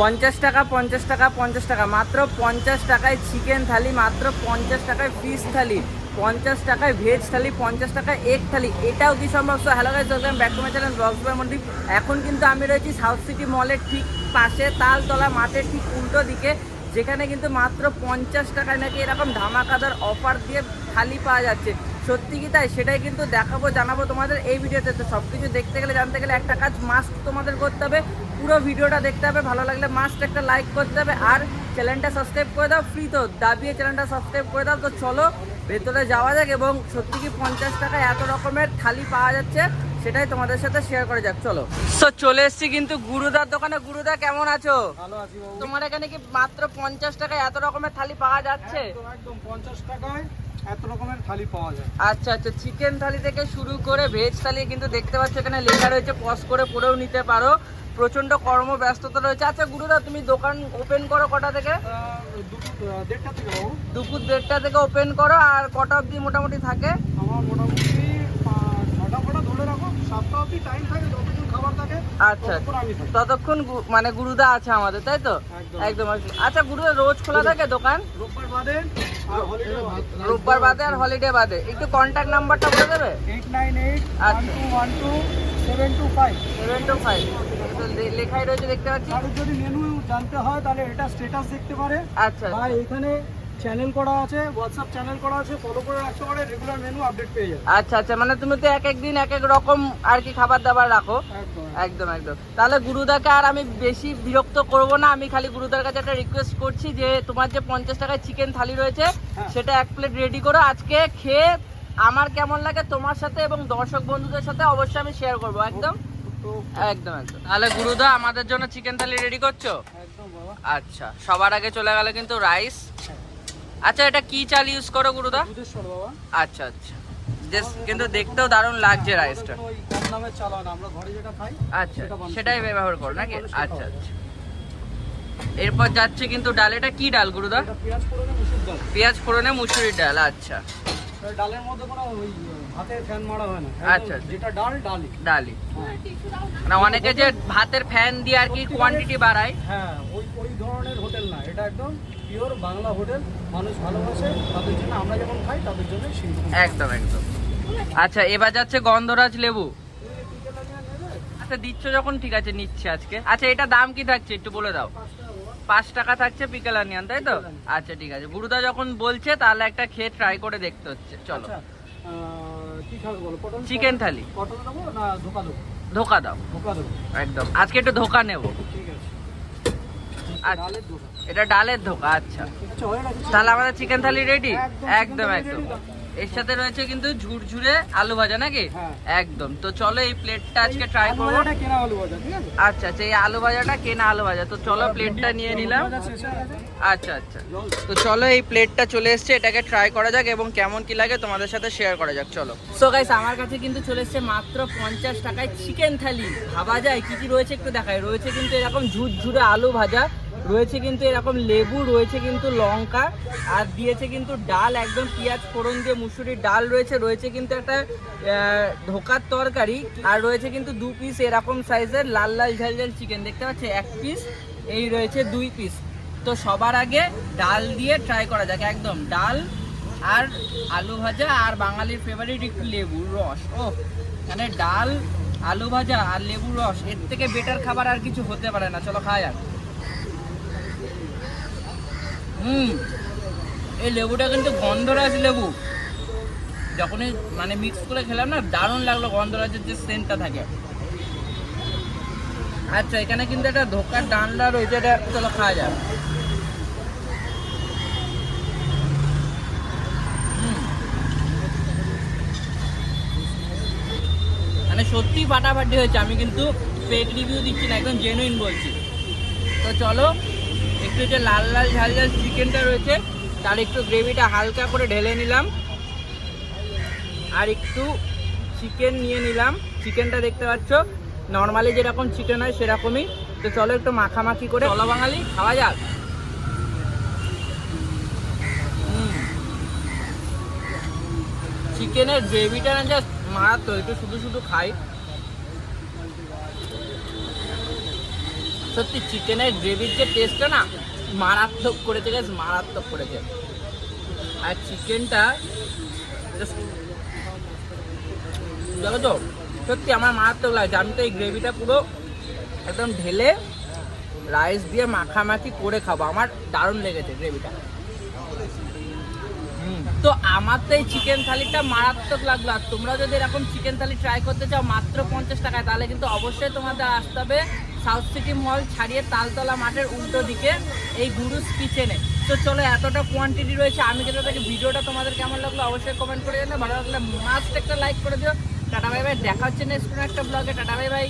পঞ্চাশ টাকা পঞ্চাশ টাকা পঞ্চাশ টাকা। মাত্র পঞ্চাশ টাকায় চিকেন থালি, মাত্র পঞ্চাশ টাকায় ফিশ থালি, পঞ্চাশ টাকায় ভেজ থালি, পঞ্চাশ টাকায় এগ থালি। এটাও কি সম্ভব? So hello guys welcome back to my channel by Mondi এখন কিন্তু আমি রয়েছি সাউথ সিটি মলের ঠিক পাশে, তালতলা মাঠের ঠিক উল্টো দিকে, যেখানে কিন্তু মাত্র পঞ্চাশ টাকায় নাকি এরকম ধামাকাদার অফার দিয়ে থালি পাওয়া যাচ্ছে। সত্যি কি তাই? সেটাই কিন্তু দেখাবো, জানাব তোমাদের এই ভিডিওতে। তো সব কিছু দেখতে গেলে, জানতে গেলে একটা কাজ মাস্ট তোমাদের করতে হবে। পুরো ভিডিওটা দেখতে হবে ভালো লাগলে মাস্ট একটা লাইক করতে হবে আর চ্যানেলটা সাবস্ক্রাইব করে দাও ফ্রি তো দাবিয়ে চ্যানেলটা সাবস্ক্রাইব করে দাও। তো চলো ভেতরে যাওয়া যাক এবং সত্যি কি পঞ্চাশ টাকায় এত রকমের থালি পাওয়া যাচ্ছে সেটাই তোমাদের সাথে শেয়ার করে যাক চলো। তো চলে এসেছি কিন্তু গুরুদার দোকানে। গুরুদা কেমন আছো? ভালো আছি তোমার এখানে কি মাত্র পঞ্চাশ টাকায় এত রকমের থালি পাওয়া যাচ্ছে? একদম পঞ্চাশ টাকায় এত রকমের থালি পাওয়া যায়। আচ্ছা আচ্ছা চিকেন থালি থেকে শুরু করে ভেজ থালি কিন্তু দেখতে পাচ্ছ এখানে লেখা রয়েছে পজ করে পরেও নিতে পারো। প্রচণ্ড কর্মব্যস্ততা রয়েছে। আচ্ছা গুরুদা তুমি দোকান ওপেন করো কটা থেকে? দুপুর দেড়টা থেকে ওপেন করো আর কটা অবধি মোটামুটি থাকে? আমার মোটামুটি আচ্ছা ততক্ষণ মানে গুরুদা আছে আমাদের তাই তো? একদম। আচ্ছা গুরুদা রোজ খোলা থাকে দোকান? রোববার বাদে আর হলিডে বাদে। একটু কন্ট্যাক্ট নাম্বারটা বলে দেবে? আচ্ছা। Seven two five seven two five লেখাই রয়েছে দেখতে পাচ্ছি। যদি মেনু জানতে হয় তাহলে এটা স্ট্যাটাস দেখতে পারে। আচ্ছা বা এখানে চ্যানেল করা আছে হোয়াটসঅ্যাপ চ্যানেল করা আছে ফলো করে রাখতে পারে রেগুলার মেনু আপডেট পেয়ে যাবে। আচ্ছা আচ্ছা মানে তুমি তো এক এক দিন এক এক রকম আর কি খাবার দাবার রাখো। একদম একদম। একদম তাহলে গুরুদাকে আর আমি বেশি বিরক্ত করব না আমি খালি গুরুদার কাছে একটা রিকোয়েস্ট করছি যে তোমার যে পঞ্চাশ টাকায় চিকেন থালি রয়েছে হ্যাঁ। সেটা এক প্লেট রেডি করো। আজকে খেয়ে আমার কেমন লাগে তোমার সাথে এবং দর্শক বন্ধুদের সাথে অবশ্যই আমি শেয়ার করব একদম? একদম একদম। তাহলে গুরুদা আমাদের জন্য চিকেন থালি রেডি করছ? আচ্ছা সবার আগে চলে গেল কিন্তু রাইস আচ্ছা এটা কি চাল ইউজ করো গুরুদা? আচ্ছা আচ্ছা। কিন্তু দেখতেও দারুণ লাগছে রাইসটা আচ্ছা সেটাই ব্যবহার করো নাকি? আচ্ছা আচ্ছা। এরপর যাচ্ছে কিন্তু ডাল এটা কি ডাল গুরুদা? পেঁয়াজ ফোড়নে মুসুর ডাল। মুসুরির ডাল আচ্ছা। ডালের মধ্যে কোনো ওই ভাতের ফ্যান মারা হয় না। একদম আচ্ছা, আচ্ছা। যেটা ডাল ডালই। ডালি হ্যাঁ। অনেকে যে ভাতের ফ্যান দিয়ে আর কি কোয়ান্টিটি বাড়ায়। হ্যাঁ ওই ওই ধরনের হোটেল না। এটা একদম পিওর বাংলা হোটেল। মানুষ ভালোবাসে তাদের জন্য আমরা যেমন খাই তাদের জন্য সেই একদম একদম। আচ্ছা এবার যাচ্ছে গন্ধরাজ লেবু। আচ্ছা দিচ্ছ যখন ঠিক আছে নিচ্ছে আজকে। আচ্ছা এটা দাম কি থাকছে একটু বলে দাও। পাঁচ টাকা থাকছে পিকেল অনিয়ন তাই তো? আচ্ছা ঠিক আছে। গুরুদা যখন বলছে তাহলে একটা খেয়ে ট্রাই করে দেখতে হচ্ছে। চলো। আচ্ছা চিকেন থালি। পটল দেবো ধোকা দাও। একদম। আজকে একটু ধোকা নেব। আচ্ছা এটা ডালের ধোকা আচ্ছা। আচ্ছা তাহলে আমাদের চিকেন থালি রেডি একদম, একদম এর সাথে রয়েছে কিন্তু ঝুরঝুরে আলু ভাজা নাকি? হ্যাঁ। একদম। তো চলো এই প্লেটটা আজকে ট্রাই করব। কেনা আলু ভাজা ঠিক আছে? আচ্ছা আচ্ছা এই আলু ভাজাটা কেনা আলু ভাজা। তো চলো প্লেটটা নিয়ে নিলাম। আচ্ছা আচ্ছা। তো চলো এই প্লেটটা চলে এসছে এটাকে ট্রাই করা যাক এবং কেমন কি লাগে তোমাদের সাথে শেয়ার করা যাক চলো। সো গাইস আমার কাছে কিন্তু চলে এসছে মাত্র পঞ্চাশ টাকায় চিকেন থালি। ভাবা যায় কি কি রয়েছে একটু দেখায় রয়েছে কিন্তু এরকম ঝুরঝুরে আলু ভাজা। রয়েছে কিন্তু এরকম লেবু, রয়েছে কিন্তু লঙ্কা, আর দিয়েছে কিন্তু ডাল, একদম পেঁয়াজ ফোড়ন দিয়ে মুসুরির ডাল রয়েছে রয়েছে কিন্তু একটা ধোকার তরকারি, আর রয়েছে কিন্তু দু পিস এরকম সাইজের লাল লাল ঝাল ঝাল চিকেন দেখতে পাচ্ছি? এক পিস এই রয়েছে দুই পিস তো সবার আগে ডাল দিয়ে ট্রাই করা যাক, একদম। ডাল আর আলু ভাজা আর বাঙালির ফেভারিট একটু লেবুর রস। ও মানে ডাল, আলু ভাজা আর লেবুর রস, এর থেকে বেটার খাবার আর কিছু হতে পারে না। চলো খাওয়া যাক। হুম। এই লেবুটা কিন্তু গন্ধ গন্ধরাজ লেবু। যখনই মানে মিক্স করে খেলাম না, দারুণ লাগল গন্ধরাজের যে সেন্টটা থাকে। আচ্ছা এখানে কিন্তু একটা ধোকার ডান্ডা রয়েছে, এটা চলো খাওয়া হুম। মানে সত্যি ফাটাফাটি হয়েছে, আমি কিন্তু ফেক রিভিউ দিচ্ছি না, একদম জেনুইন বলছি। তো চলো একটু যে লাল লাল ঝাল ঝাল চিকেনটা রয়েছে তার একটু গ্রেভিটা হালকা করে ঢেলে নিলাম। আর একটু চিকেন নিয়ে নিলাম। চিকেনটা দেখতে পাচ্ছ নর্মালি যেরকম চিকেন হয় সেরকমই। তো চলো একটু মাখামাখি করে চলো বাঙালি খাওয়া যাক। চিকেনের গ্রেভিটা না জাস্ট মারাত্মক একটু শুধু শুধু খাই। সত্যি চিকেনের গ্রেভির যে টেস্টটা না মারাত্মক করেছে গেছে মারাত্মক করেছে। আর চিকেনটা দেখো তো, সত্যি আমার মারাত্মক লাগছে। আমি তো এই গ্রেভিটা পুরো একদম ঢেলে রাইস দিয়ে মাখামাখি করে খাব। আমার দারুণ লেগেছে গ্রেভিটা তো আমার তো এই চিকেন থালিটা মারাত্মক লাগল। আর তোমরা যদি এরকম চিকেন থালি ট্রাই করতে চাও মাত্র পঞ্চাশ টাকায়, তাহলে কিন্তু অবশ্যই তোমাদের আসতে হবে সাউথ সিটি মল ছাড়িয়ে তালতলা মাঠের উল্টো দিকে এই গুরুস কিচেনে। তো চলো, এতটা কোয়ান্টিটি রয়েছে, আমি যেটা দেখি, ভিডিওটা তোমাদের কেমন লাগল অবশ্যই কমেন্ট করে দিলে ভালো লাগলে মাস্ট একটা লাইক করে দিও। টাটা বাই ভাই দেখা হচ্ছে নেক্সট কোনো একটা ব্লগে টাটা বাই বাই